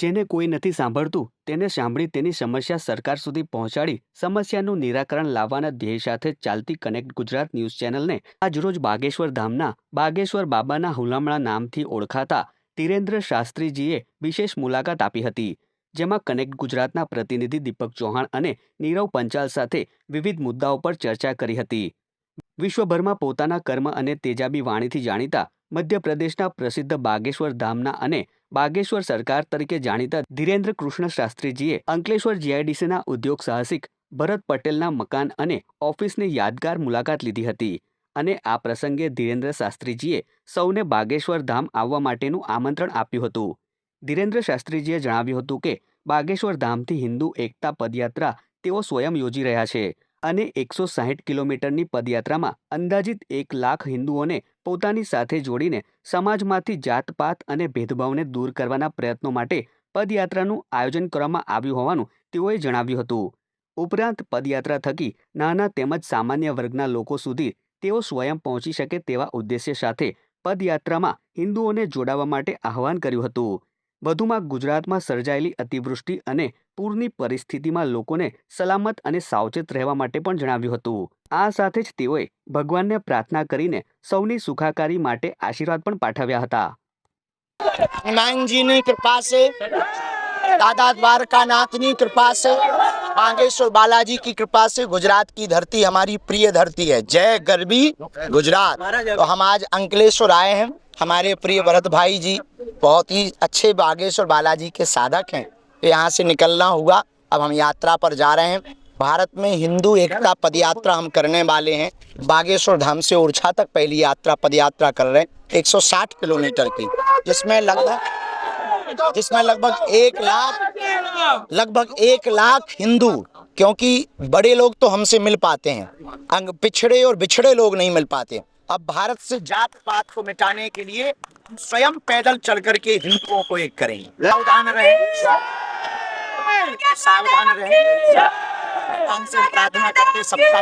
જેને કોઈ નથી સાંભળતું, તેને સાંભળી તેની સમસ્યા સરકાર સુધી પહોંચાડી સમસ્યાનું નિરાકરણ લાવવાના ધ્યેય સાથે ચાલતી કનેક્ટ ગુજરાત ન્યૂઝ ચેનલને આજરોજ બાગેશ્વર ધામના બાગેશ્વર બાબાના હુલામણા નામથી ઓળખાતા તિરેન્દ્ર શાસ્ત્રીજીએ વિશેષ મુલાકાત આપી હતી, જેમાં કનેક્ટ ગુજરાતના પ્રતિનિધિ દીપક ચૌહાણ અને નીરવ પંચાલ સાથે વિવિધ મુદ્દાઓ પર ચર્ચા કરી હતી. વિશ્વભરમાં પોતાના કર્મ અને તેજાબી વાણીથી જાણીતા મધ્યપ્રદેશના પ્રસિદ્ધ બાગેશ્વર ધામના અને બાગેશ્વર સરકાર તરીકે જાણીતા ધીરેન્દ્ર કૃષ્ણ શાસ્ત્રીજીએ અંકલેશ્વર જીઆઈડીસીના ઉદ્યોગ સાહસિક ભરત પટેલના મકાન અને ઓફિસની યાદગાર મુલાકાત લીધી હતી અને આ પ્રસંગે ધીરેન્દ્ર શાસ્ત્રીજીએ સૌને બાગેશ્વર ધામ આવવા માટેનું આમંત્રણ આપ્યું હતું. ધીરેન્દ્ર શાસ્ત્રીજીએ જણાવ્યું હતું કે, બાગેશ્વર ધામથી હિન્દુ એકતા પદયાત્રા તેઓ સ્વયં યોજી રહ્યા છે. અને એકસો સાહીઠ કિલોમીટરની પદયાત્રામાં અંદાજિત એક લાખ હિન્દુઓને પોતાની સાથે જોડીને સમાજમાંથી જાતપાત અને ભેદભાવને દૂર કરવાના પ્રયત્નો માટે પદયાત્રાનું આયોજન કરવામાં આવ્યું હોવાનું તેઓએ જણાવ્યું હતું. ઉપરાંત પદયાત્રા થકી નાના તેમજ સામાન્ય વર્ગના લોકો સુધી તેઓ સ્વયં પહોંચી શકે તેવા ઉદ્દેશ્ય સાથે પદયાત્રામાં હિન્દુઓને જોડાવા માટે આહવાન કર્યું હતું. વધુમાં ગુજરાતમાં સર્જાયેલી અતિવૃષ્ટિ અને પૂરની પરિસ્થિતિમાં લોકોને સલામત અને સાવચેત રહેવા માટે પણ જણાવ્યું હતું. આ સાથે જ તેઓએ ભગવાનને પ્રાર્થના કરીને સૌની સુખાકારી માટે આશીર્વાદ પણ પાઠવ્યા હતા. હનુમાનજીની કૃપા છે दादा द्वारकानाथ ની कृपा से, बागेश्वर बालाजी की कृपा से गुजरात की धरती हमारी प्रिय धरती है। जय गरबी गुजरात। तो हम आज अंकलेश्वर आए हैं। हमारे प्रिय भरत भाई जी बहुत ही अच्छे बागेश्वर बालाजी के साधक हैं। तो यहाँ से निकलना हुआ। अब हम यात्रा पर जा रहे हैं। भारत में हिंदू एकता पद यात्रा हम करने वाले हैं। बागेश्वर धाम से ओरछा तक पहली यात्रा पद यात्रा कर रहे हैं। 160 किलोमीटर की, जिसमें लगभग जिसमें लगभग एक लाख लगभग एक लाख हिंदू क्योंकि बड़े लोग तो हमसे मिल पाते हैं। अंग पिछड़े और बिछड़े लोग नहीं मिल पाते। अब भारत से जात पात को मिटाने के लिए स्वयं पैदल चल करके हिंदुओं को एक करेंगे। सावधान रहे। सावधान रहे। हमसे प्रार्थना करते सबका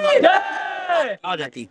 आ जाती।